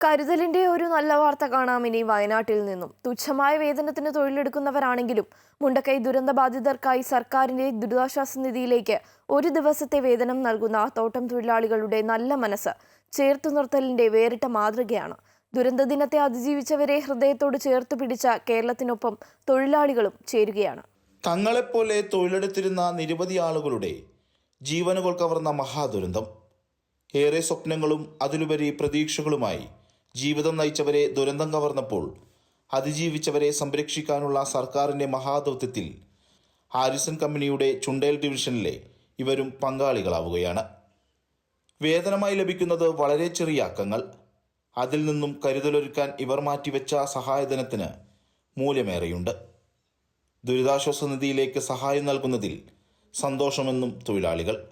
കരുതലിന്റെ ഒരു നല്ല വാർത്ത കാണാം ഇനി വയനാട്ടിൽ നിന്നും. തുച്ഛമായ വേതനത്തിന് തൊഴിലെടുക്കുന്നവരാണെങ്കിലും മുണ്ടക്കൈ ദുരന്തബാധിതർക്കായി സർക്കാരിന്റെ ദുരിതാശ്വാസ നിധിയിലേക്ക് ഒരു ദിവസത്തെ വേതനം നൽകുന്ന തോട്ടം തൊഴിലാളികളുടെ നല്ല മനസ്സ് ചേർത്തു നിർത്തലിന്റെ വേറിട്ട മാതൃകയാണ്. ദുരന്ത ദിനത്തെ അതിജീവിച്ചവരെ ഹൃദയത്തോട് ചേർത്ത് പിടിച്ച കേരളത്തിനൊപ്പം തൊഴിലാളികളും ചേരുകയാണ്. തങ്ങളെപ്പോലെ തൊഴിലെടുത്തിരുന്ന നിരവധി ആളുകളുടെ ജീവനുകൾ കവർന്ന മഹാദുരന്തം. ഏറെ സ്വപ്നങ്ങളും അതിലുപരി പ്രതീക്ഷകളുമായി ജീവിതം നയിച്ചവരെ ദുരന്തം കവർന്നപ്പോൾ അതിജീവിച്ചവരെ സംരക്ഷിക്കാനുള്ള സർക്കാരിന്റെ മഹാദൗത്യത്തിൽ ഹാരിസൺ കമ്പനിയുടെ ചുണ്ടേൽ ഡിവിഷനിലെ ഇവരും പങ്കാളികളാവുകയാണ്. വേതനമായി ലഭിക്കുന്നത് വളരെ ചെറിയ അക്കങ്ങൾ. അതിൽ നിന്നും കരുതലൊരുക്കാൻ ഇവർ മാറ്റിവെച്ച സഹായധനത്തിന് മൂല്യമേറെയുണ്ട്. ദുരിതാശ്വാസ നിധിയിലേക്ക് സഹായം നൽകുന്നതിൽ സന്തോഷമെന്നും തൊഴിലാളികൾ.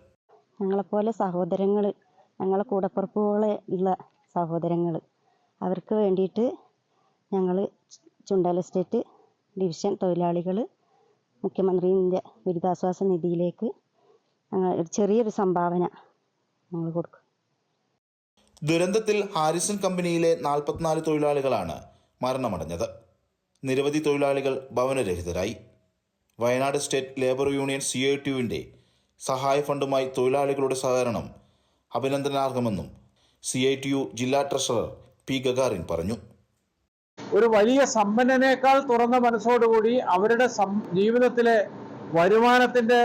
ഞങ്ങളെപ്പോലെ സഹോദരങ്ങൾ ഞങ്ങളെ കൂടപ്പുറപ്പുകളെ ഉള്ള സഹോദരങ്ങൾ അവർക്ക് വേണ്ടിയിട്ട് ഞങ്ങൾ ചുണ്ടൽ എസ്റ്റേറ്റ് ഡിവിഷൻ തൊഴിലാളികൾ മുഖ്യമന്ത്രി ദുരിതാശ്വാസ നിധിയിലേക്ക് ഞങ്ങൾ ചെറിയൊരു സംഭാവന ഞങ്ങൾ കൊടുക്കും. ദുരന്തത്തിൽ ഹാരിസൺ കമ്പനിയിലെ നാൽപ്പത്തിനാല് തൊഴിലാളികളാണ് മരണമടഞ്ഞത്. നിരവധി തൊഴിലാളികൾ ഭവനരഹിതരായി. Wayanad state labour union C I ടിയുവിന്റെ സഹായ ഫണ്ടുമായി തൊഴിലാളികളുടെ സഹകരണം അഭിനന്ദനാർഹമെന്നും സി ഐ ടി യു ജില്ലാ ട്രഷറർ പി ഗഗാറിൻ പറഞ്ഞു. ഒരു വലിയ സമ്പന്നനേക്കാൾ തുറന്ന മനസ്സോടുകൂടി അവരുടെ ജീവിതത്തിലെ വരുമാനത്തിന്റെ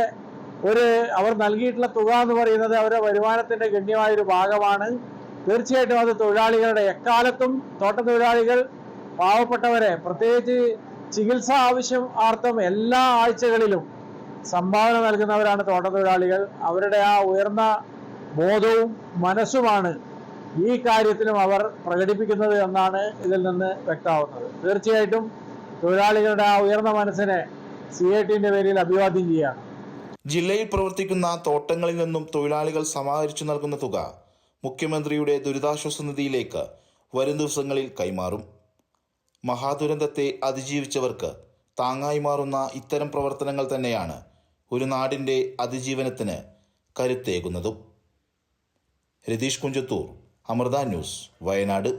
ഒരു അവർ നൽകിയിട്ടുള്ള തുക എന്ന് പറയുന്നത് അവരുടെ വരുമാനത്തിന്റെ ഗണ്യമായ ഒരു ഭാഗമാണ്. തീർച്ചയായിട്ടും അത് തൊഴിലാളികളുടെ എക്കാലത്തും തോട്ട തൊഴിലാളികൾ പാവപ്പെട്ടവരെ പ്രത്യേകിച്ച് ചികിത്സ ആവശ്യം ആർത്ഥം എല്ലാ ആഴ്ചകളിലും സംഭാവന നൽകുന്നവരാണ് തോട്ട തൊഴിലാളികൾ. അവരുടെ ആ ഉയർന്ന ബോധവും മനസ്സുമാണ് ഈ കാര്യത്തിലും അവർ പ്രകടിപ്പിക്കുന്നത് എന്നാണ് ഇതിൽ നിന്ന് വ്യക്തമാവുന്നത്. തീർച്ചയായിട്ടും തൊഴിലാളികളുടെ ആ ഉയർന്ന മനസ്സിനെ സി ഐ ടിന്റെ പേരിൽ അഭിവാദ്യം ചെയ്യുകയാണ്. ജില്ലയിൽ പ്രവർത്തിക്കുന്ന തോട്ടങ്ങളിൽ നിന്നും തൊഴിലാളികൾ സമാഹരിച്ചു നൽകുന്ന തുക മുഖ്യമന്ത്രിയുടെ ദുരിതാശ്വാസ നിധിയിലേക്ക് വരും ദിവസങ്ങളിൽ കൈമാറും. മഹാദുരന്തത്തെ അതിജീവിച്ചവർക്ക് താങ്ങായി മാറുന്ന ഇത്തരം പ്രവർത്തനങ്ങൾ തന്നെയാണ് ഒരു നാടിന്റെ അതിജീവനത്തിന് കരുത്തേകുന്നതും. രതീഷ് കുഞ്ചത്തൂർ അമൃത ന്യൂസ് വയനാട്.